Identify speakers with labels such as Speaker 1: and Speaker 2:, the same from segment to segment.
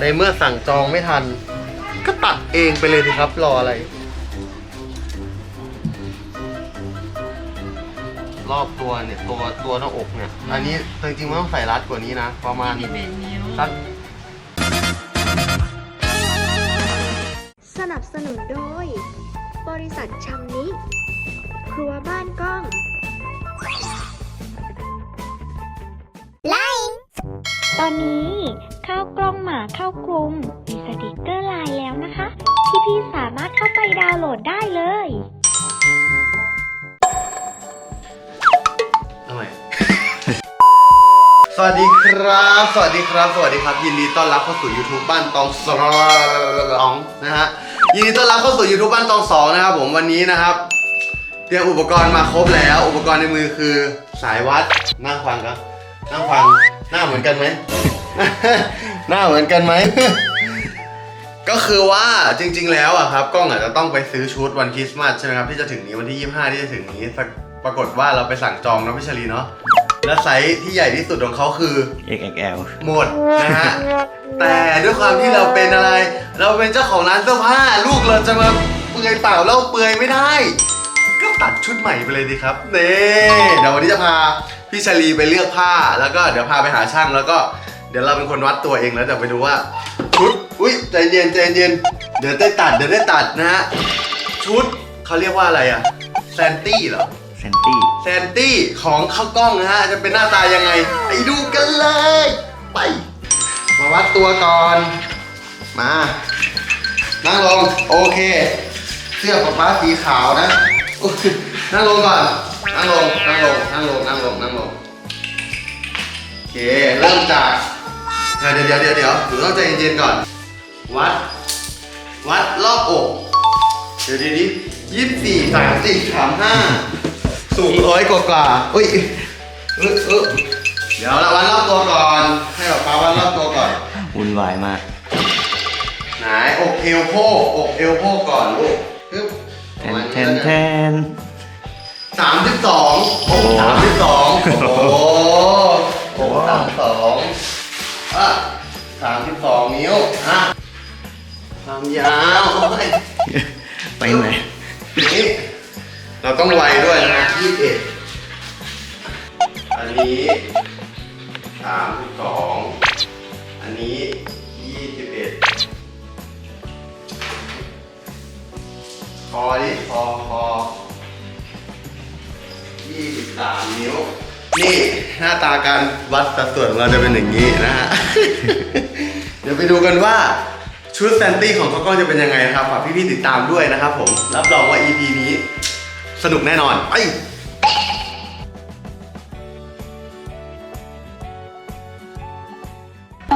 Speaker 1: ในเมื่อสั่งจองไม่ทัน ก็ตัดเองไปเลยสิครับรออะไร รอบตัวเนี่ยตัวตัวหน้าอกเนี่ย อันนี้จริงๆมันต้องใส่รัดกว่านี้นะ ประมาณ
Speaker 2: สิบเอ็ดนิ้ว
Speaker 1: สัก
Speaker 3: สนับสนุนโดย บริษัทชำนิ ครัวบ้านกล้อง
Speaker 4: ตอนนี้ ข้าวกล้องหมาเข้ากรุง มีสติกเกอร์ลน์แล้วนะคะ พี่ๆสามารถเข้าไปดาวน์โหลดได้เลย
Speaker 1: ทำไมสวัสดีครับ สวัสดีครับ สวัสดีครับ ยินดีต้อนรับเข้าสู่ YouTube บ้านตองสองนะฮะ ยินดีต้อนรับเข้าสู่ YouTube บ้านตองสองนะครับผมวันนี้นะครับ เตรียมอุปกรณ์มาครบแล้ว อุปกรณ์ในมือคือสายวัดนั่งฟังครับนั่งฟังหน้าเหมือนกันไหม หน้าเหมือนกันไหม ก็คือว่าจริง ๆ แล้วอะครับกล้องอาจจะต้องไปซื้อชุดวันคริสต์มาสใช่ไหมครับที่จะถึงนี้วันที่ 25 ที่จะถึงนี้สักปรากฏว่าเราไปสั่งจองเนาะพี่ชลีเนาะและไซส์ที่ใหญ่ที่สุดของเขาคือ
Speaker 5: XXL
Speaker 1: หมดนะฮะ แต่ด้วยความที่เราเป็นอะไร เราเป็นเจ้าของร้านเสื้อผ้า ลูกเราจะมาเปลือยเปล่าเล่าเปลือยไม่ได้ ก็ตัดชุดใหม่ไปเลยดีครับเน่เดี๋ยววันนี้จะพาพี่ชลีไปเลือกผ้าแล้วก็เดี๋ยวพาไปหาช่างแล้วก็เดี๋ยวเราเป็นคนวัดตัวเองแล้วเดี๋ยวไปดูว่าชุดอุ้ยใจเย็นใจเย็นเดี๋ยวได้ตัดเดี๋ยวได้ตัดนะฮะชุดเขาเรียกว่าอะไรอะแซนตี้เหรอ
Speaker 5: เซนตี้
Speaker 1: แซนตี้ของข้าวกล้องนะฮะจะเป็นหน้าตายังไงไปดูกันเลย ไป มาวัดตัวก่อน มานั่งลงโอเค เสื้อป๊าป๊าสีขาวนะอุ๊ยนั่งลงก่อนนั่งลงนั่งลงนั่งลงนั่งลงนั่งลงโอเคเริ่มจาก เดี๋ยวเดี๋ยวเดี๋ยวเดี๋ยวหนูต้องใจเย็นๆก่อน วัด วัดรอบอก เดี๋ยวดีดียี่สิบสี่สามสี่สามห้าสูงร้อยกว่ากว่าอุ้ยเออเออเดี๋ยวเราวัดรอบตัวก่อน ให้ป๊าป๊าวัดรอบตัวก่อน
Speaker 5: วุ่นวายมาก
Speaker 1: ไหนอกเอวโพกอกเอวโพกก่อนลูกปึ๊บ
Speaker 5: แทนแทนแทน
Speaker 1: สามสิบสองอกสามสิบสองโอ้ ต้องไวด้วยนะยี่สิบเอ็ดอันนี้สามสิบสองอันนี้ยี่สิบเอ็ดคอดิคอคอยี่สิบสามนิ้ว นี่หน้าตาการวัดสัดส่วนของเราจะเป็นอย่างนี้นะฮะ เดี๋ยวไปดูกันว่าชุดแซนตี้ของเขาก็จะเป็นยังไงนะครับฝากพี่ๆติดตามด้วยนะครับผม รับรองว่า EP นี้ สนุกแน่นอนไป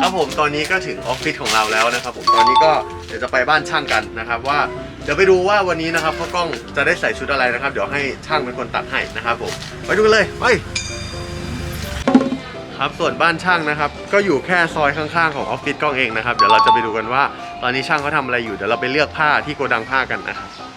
Speaker 1: ครับผมตอนนี้ก็ถึงออฟฟิศของเราแล้วนะครับผมตอนนี้ก็เดี๋ยวจะไปบ้านช่างกันนะครับว่าเดี๋ยวไปดูว่าวันนี้นะครับพ่อกล้องจะได้ใส่ชุดอะไรนะครับ เดี๋ยวให้ช่างเป็นคนตัดให้นะครับผมไปดูกันเลยไปครับส่วนบ้านช่างนะครับ ก็อยู่แค่ซอยข้างๆของออฟฟิศกล้องเองนะครับ เดี๋ยวเราจะไปดูกันว่า ตอนนี้ช่างเขาทำอะไรอยู่เดี๋ยวเราไปเลือกผ้าที่โกดังผ้ากันนะครับ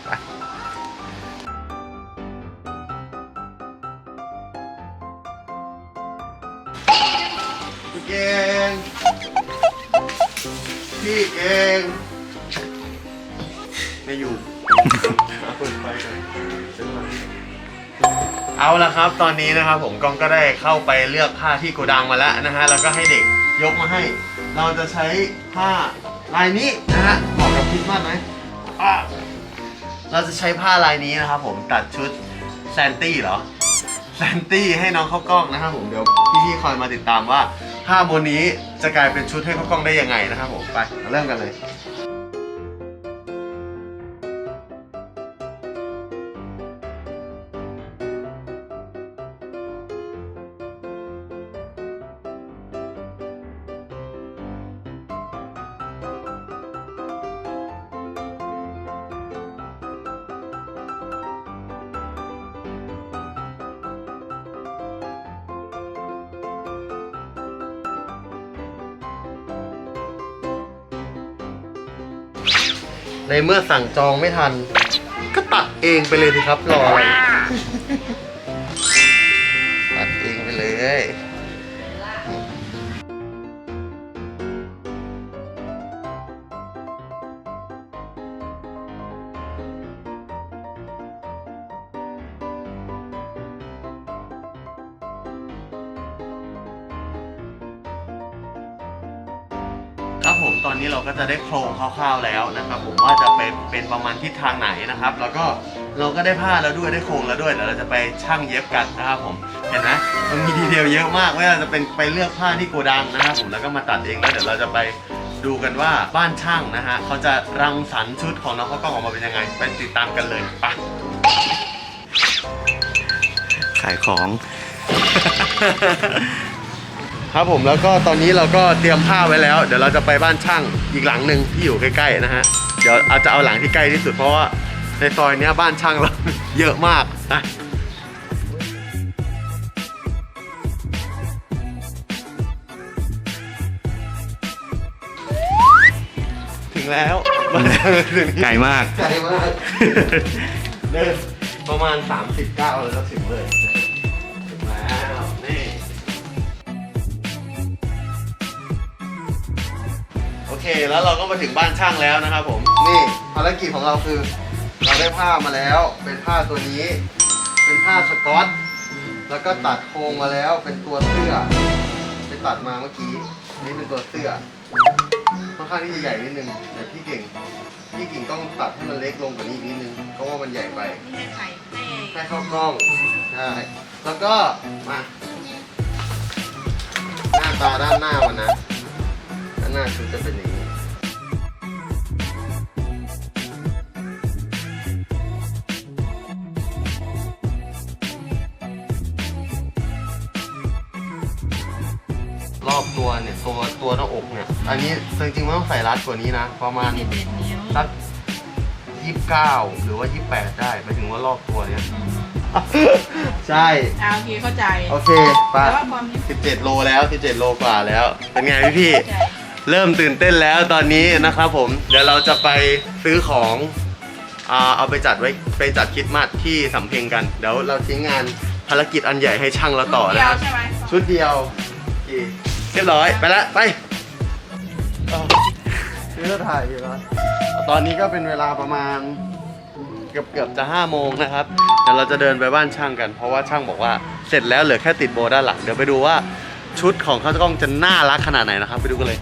Speaker 1: ไม่อยู่ เอาละครับ ตอนนี้นะครับผมกล้องก็ได้เข้าไปเลือกผ้าที่โกดังมาแล้วนะฮะ แล้วก็ให้เด็กยกมาให้ เราจะใช้ผ้าลายนี้นะฮะเหมาะกับคริสต์มาสไหมอะเราจะใช้ผ้าลายนี้นะครับผมตัดชุดแซนตี้เหรอ แซนตี้ให้น้องเข้ากล้องนะครับผมเดี๋ยวพี่ๆคอยมาติดตามว่าผ้าโมนี้จะกลายเป็นชุดให้เข้ากล้องได้ยังไงนะครับผมไปเริ่มกันเลย ในเมื่อสั่งจองไม่ทัน ก็ตัดเองไปเลยสิครับรออะไร ผมตอนนี้เราก็จะได้โครงคร่าวๆแล้วนะครับผมว่าจะเป็นเป็นประมาณทิศทางไหนนะครับ แล้วก็เราก็ได้ผ้าแล้วด้วยได้โครงแล้วด้วยเดี๋ยวเราจะไปช่างเย็บกันนะครับผมเห็นไหมมันมีดีเทลเยอะมากไม่ว่าจะเป็นไปเลือกผ้าที่โกดังนะครับผมแล้วก็มาตัดเองแล้วเดี๋ยวเราจะไปดูกันว่าบ้านช่างนะฮะเขาจะรังสรรค์ชุดของน้องข้าวกล้องออกมาเป็นยังไงไปติดตามกันเลยไป
Speaker 5: ขายของ
Speaker 1: ครับผมแล้วก็ตอนนี้เราก็เตรียมผ้าไว้แล้ว เดี๋ยวเราจะไปบ้านช่างอีกหลังหนึ่งที่อยู่ใกล้ๆนะฮะเดี๋ยวเอาจะเอาหลังที่ใกล้ที่สุดเพราะว่าในซอยเนี้ยบ้านช่างเรา เยอะมากนะถึงแล้วบ้านช่างถึง
Speaker 5: ไกลมาก
Speaker 1: ไกลมากเดินประมาณ 39 แล้วก็ถึงเลย เค แล้วเราก็มาถึงบ้านช่างแล้วนะครับผม นี่ภารกิจของเราคือ เราได้ผ้ามาแล้ว เป็นผ้าตัวนี้ เป็นผ้าสกอต แล้วก็ตัดโครงมาแล้วเป็นตัวเสื้อ ไปตัดมาเมื่อกี้ นี่เป็นตัวเสื้อ ค่อนข้างที่จะใหญ่นิดนึง แต่พี่เก่ง พี่เก่งต้องตัดให้มันเล็กลงกว่านี้อีกนิดนึง เพราะว่ามันใหญ่ไป
Speaker 2: ให้ใครให้
Speaker 1: ให้เข้ากล้อง ใช่ แล้วก็มา หน้าตาด้านหน้ามันนะด้านหน้าคือจะเป็นอย่างนี้รอบตัวเนี่ยตัวตัวหน้าอกเนี่ย อันนี้จริงๆมันต้องใส่รัดกว่านี้นะ ประมาณ
Speaker 2: สิบเอ็ดนิ้ว
Speaker 1: สักยี่สิบเก้าหรือว่ายี่สิบแปดได้หมายถึงว่ารอบตัวเนี้ยใช่
Speaker 2: อ่าโอเคเข้าใจ
Speaker 1: โอเคไป
Speaker 2: แต่ว่าความนี้
Speaker 1: สิบเจ็ดโลแล้วสิบเจ็ดโลกว่าแล้ว เป็นไงพี่พี่
Speaker 2: เข้าใจ
Speaker 1: เริ่มตื่นเต้นแล้วตอนนี้นะครับผม เดี๋ยวเราจะไปซื้อของอ่าเอาไปจัดไว้ไปจัดคริดมาสที่สำเพ็งกัน เดี๋ยวเราทิ้งงานภารกิจอันใหญ่ให้ช่างเราต่อ
Speaker 2: เดี
Speaker 1: นะ
Speaker 2: ยว
Speaker 1: ครับ
Speaker 2: ใช่ไหม
Speaker 1: ชุดเดียวโอเคเรียบร้อยไปละไปนี่เราถ่ายอยู่แล้วตอนนี้ก็เป็นเวลาประมาณเกือบเกือบจะห้าโมงนะครับเดี๋ยวเราจะเดินไปบ้านช่างกัน เพราะว่าช่างบอกว่าเสร็จแล้วเหลือแค่ติดโบด้านหลัง เดี๋ยวไปดูว่าชุดของข้าวกล้องจะน่ารักขนาดไหนนะครับ ไปดูกันเลย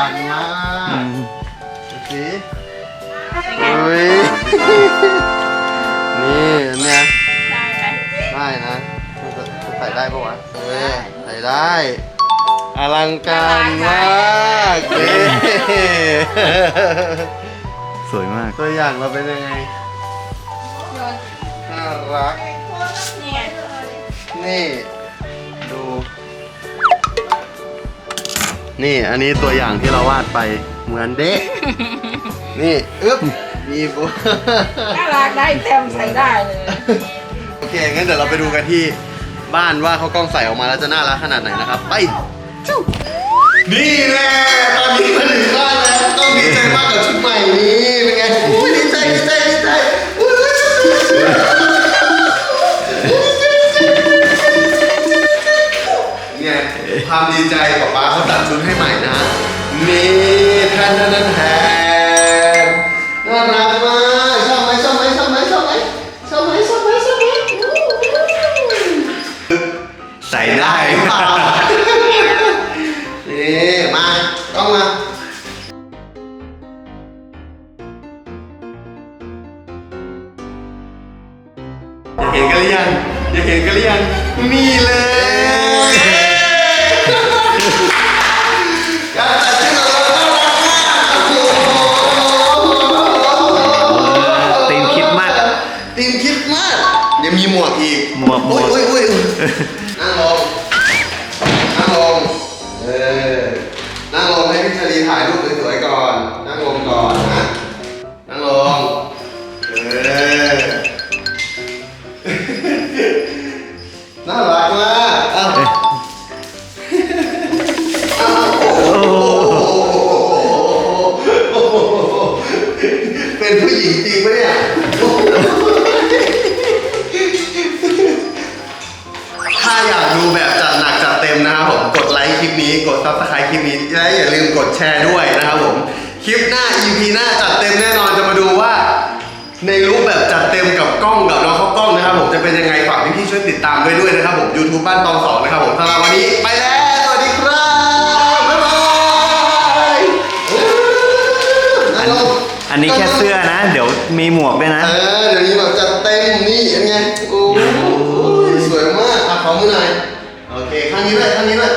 Speaker 1: ารมาก
Speaker 5: อืม
Speaker 1: ดูสิอุ้ย นี่เนี่ย
Speaker 2: ได้ไหม
Speaker 1: ได้นะใส่ได้ปะวะเออใส่ได้ อลังการมากนี่
Speaker 5: สวยมาก
Speaker 1: ตัวอย่างเราเป็นยังไง
Speaker 2: น่า
Speaker 1: รัก
Speaker 2: นี่
Speaker 1: ดู นี่อันนี้ตัวอย่างที่เราวาดไปเหมือนเด็กนี่อึ๊บมีโบ
Speaker 2: น่ารักได้เต็มใส่ได้เลย
Speaker 1: โอเค งั้นเดี๋ยวเราไปดูกันที่บ้านว่าเขากล้องใส่ออกมาแล้วจะน่ารักขนาดไหนนะครับ ไปจู้นี่แน่ตอนนี้มาถึงบ้านแล้วต้องดีใจมากกับชุดใหม่นี้เป็นไงอุ้ยดีใจดีใจดีใจอุ๊ย ความดีใจกับป้าเขาตัดชุดให้ใหม่นะ นี่แทนแทนแทนน่ารักมากชอบไหมชอบไหมชอบไหมชอบไหมชอบไหมชอบไหมชอบไหม
Speaker 5: ใส่ได้
Speaker 1: นี่มาต้องมาอยากเห็นกันหรือยังอยากเห็นกันหรือยังนี่เลย ตัดชุดของเราน่ารักมากโอ้โห
Speaker 5: ตีมคิดมาก
Speaker 1: ทีมคิดมาก เดี๋ยวมีหมวกอีก
Speaker 5: หมวกหมวก
Speaker 1: อุ้ยอุ้ยอุ้ย บผม YouTube บ้านตองสองนะครับผมสำหรับวันนี้ไปแล้ว สวัสดีครับ บ๊ายบายนั่งลง
Speaker 5: อันนี้แค่เสื้อนะ เดี๋ยวมีหมวกด้วยนะ
Speaker 1: เออเดี๋ยวนี้แบบจัดเต็มนี่เป็นไง โอ้ยสวยมากอะขอมือหน่อย โอเค ข้างนี้ด้วยข้างนี้ด้วย